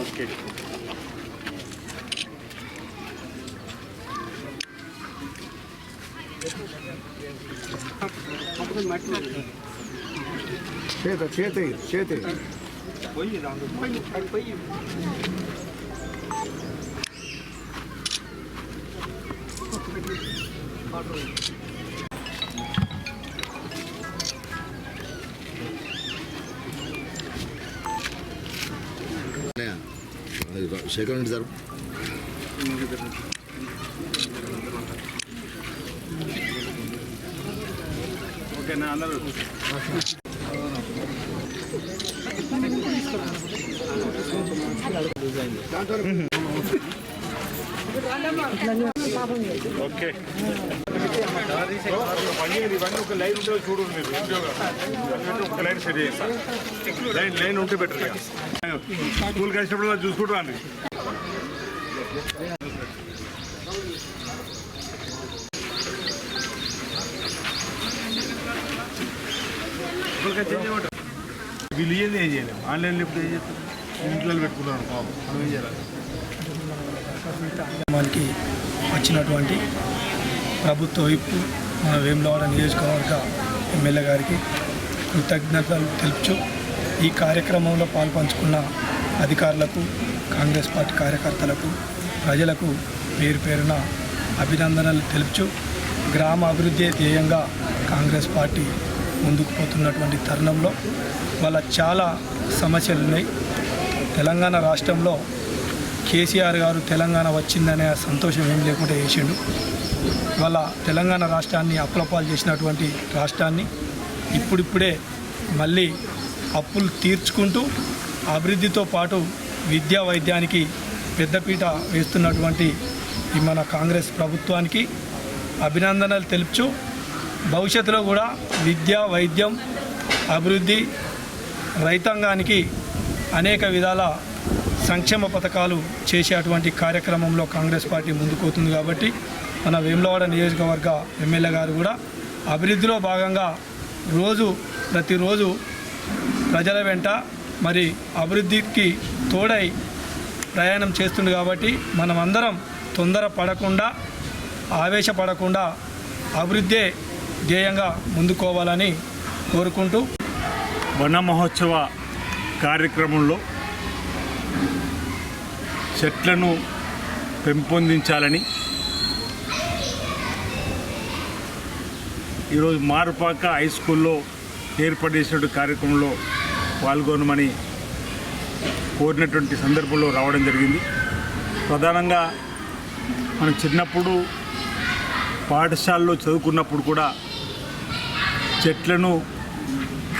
Okay చేత చేత చేత శేఖర్ రెడ్డి సార్ ఓకేనా అందరూ ఓకే. ఇవన్నీ ఒక లైన్ ఉంటే చూడు మీరు ఒక లైన్ సెట్ చేస్తాను లైన్ లైన్ ఉంటే బెటర్ స్కూల్ కలిసినప్పుడు చూసుకుంటూ రండి వీళ్ళు ఏది ఏం చేయలేము. ఆన్లైన్ లిఫ్ట్ ఏం చేస్తారు? ఇంట్లో పెట్టుకున్నాను పాపం. మనం ఏం చేయాలి? మనకి వచ్చినటువంటి ప్రభుత్వ వైపు మన వేములవాడ నియోజకవర్గ ఎమ్మెల్యే గారికి కృతజ్ఞతలు తెలుపుచు ఈ కార్యక్రమంలో పాల్పంచుకున్న అధికారులకు కాంగ్రెస్ పార్టీ కార్యకర్తలకు ప్రజలకు పేరు పేరున అభినందనలు తెలుపుచు గ్రామ అభివృద్ధి ధ్యేయంగా కాంగ్రెస్ పార్టీ ముందుకు పోతున్నటువంటి తరుణంలో వాళ్ళ చాలా సమస్యలు ఉన్నాయి తెలంగాణ రాష్ట్రంలో కేసీఆర్ గారు తెలంగాణ వచ్చిందనే సంతోషం ఏం లేకుండా చేసిండు. వాళ్ళ తెలంగాణ రాష్ట్రాన్ని అప్పులపాలు చేసినటువంటి రాష్ట్రాన్ని ఇప్పుడిప్పుడే మళ్ళీ అప్పులు తీర్చుకుంటూ అభివృద్ధితో పాటు విద్యా వైద్యానికి పెద్దపీట వేస్తున్నటువంటి ఈ మన కాంగ్రెస్ ప్రభుత్వానికి అభినందనలు తెలుపుచు భవిష్యత్తులో కూడా విద్య వైద్యం అభివృద్ధి రైతాంగానికి అనేక విధాల సంక్షేమ పథకాలు చేసేటువంటి కార్యక్రమంలో కాంగ్రెస్ పార్టీ ముందుకోతుంది కాబట్టి మన వేములవాడ నియోజకవర్గ ఎమ్మెల్యే గారు కూడా అభివృద్ధిలో భాగంగా రోజు ప్రతిరోజు ప్రజల వెంట మరి అభివృద్ధికి తోడై ప్రయాణం చేస్తుంది కాబట్టి మనం అందరం తొందర పడకుండా ఆవేశపడకుండా అభివృద్ధే ధ్యేయంగా ముందుకోవాలని కోరుకుంటూ వన మహోత్సవ కార్యక్రమంలో చెట్లను పెంపొందించాలని. ఈరోజు మారుపాక హై స్కూల్లో ఏర్పడేసినటువంటి కార్యక్రమంలో పాల్గొనమని కోరినటువంటి సందర్భంలో రావడం జరిగింది. ప్రధానంగా మనం చిన్నప్పుడు పాఠశాలలో చదువుకున్నప్పుడు కూడా చెట్లను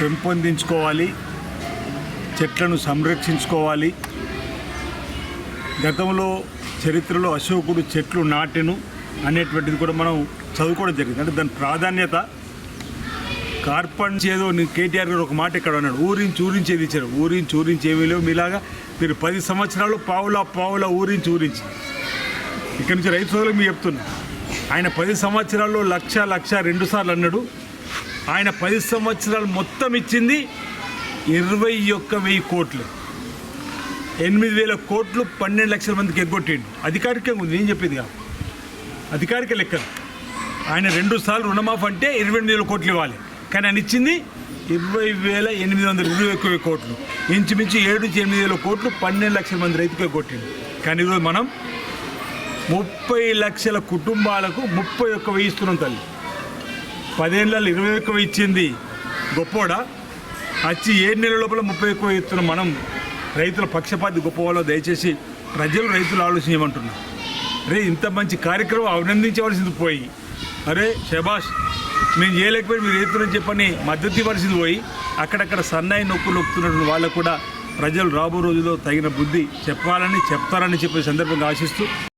పెంపొందించుకోవాలి. చెట్లను సంరక్షించుకోవాలి. గతంలో చరిత్రలో అశోకుడు చెట్లు నాటెను అనేటువంటిది కూడా మనం చదువుకోవడం జరిగింది. అంటే దాని ప్రాధాన్యత కార్పణ్ ఏదో కేటీఆర్ గారు ఒక మాట ఇక్కడ అన్నాడు. ఊరించి ఊరించేది ఇచ్చారు. ఊరించి ఊరించి ఏమీ లేవు మీలాగా. మీరు పది సంవత్సరాలు పావులా పావులా ఊరించి ఊరించి. ఇక్కడి నుంచి రైతు సోదరులకు మీరు చెప్తున్నా. ఆయన పది సంవత్సరాల్లో లక్ష లక్ష రెండు సార్లు అన్నాడు. ఆయన పది సంవత్సరాలు మొత్తం ఇచ్చింది ఇరవై ఒక్క వెయ్యి కోట్లు. ఎనిమిది వేల కోట్లు పన్నెండు లక్షల మందికి ఎగ్గొట్టిండు. అధికారికంగా ఉంది నేను చెప్పేది కాదు. అధికారిక లెక్కలు ఆయన రెండు సార్లు రుణమాఫ్ అంటే ఇరవై ఎనిమిది వేల కోట్లు ఇవ్వాలి. కానీ ఆయన ఇచ్చింది ఇరవై వేల ఎనిమిది వందల ఇరవై ఒక్క కోట్లు. ఇంచుమించు ఏడు నుంచి ఎనిమిది వేల కోట్లు పన్నెండు లక్షల మంది రైతుకే కొట్టిండు కానీ ఈరోజు మనం ముప్పై లక్షల కుటుంబాలకు ముప్పై ఒక్క వెయ్యి ఇస్తున్నాం తల్లి. పదేళ్ళలో ఇరవై ఒక్క వెయ్యి ఇచ్చింది గొప్పోడా? వచ్చి ఏడు నెలల లోపల ముప్పై ఎక్కువ ఎత్తున మనం రైతుల పక్షపాతి గొప్ప వాళ్ళు దయచేసి ప్రజలు రైతులు ఆలోచన అరే ఇంత మంచి కార్యక్రమం అభినందించవలసింది పోయి. అరే శభాష్ మేము చేయలేకపోయి మీరు ఎత్తునని చెప్పని మద్దతు ఇవ్వాల్సింది పోయి అక్కడక్కడ సన్నాయి నొక్కులు నొక్కుతున్నటువంటి వాళ్ళకు కూడా ప్రజలు రాబో రోజుల్లో తగిన బుద్ధి చెప్పాలని చెప్తారని చెప్పే సందర్భంగా ఆశిస్తూ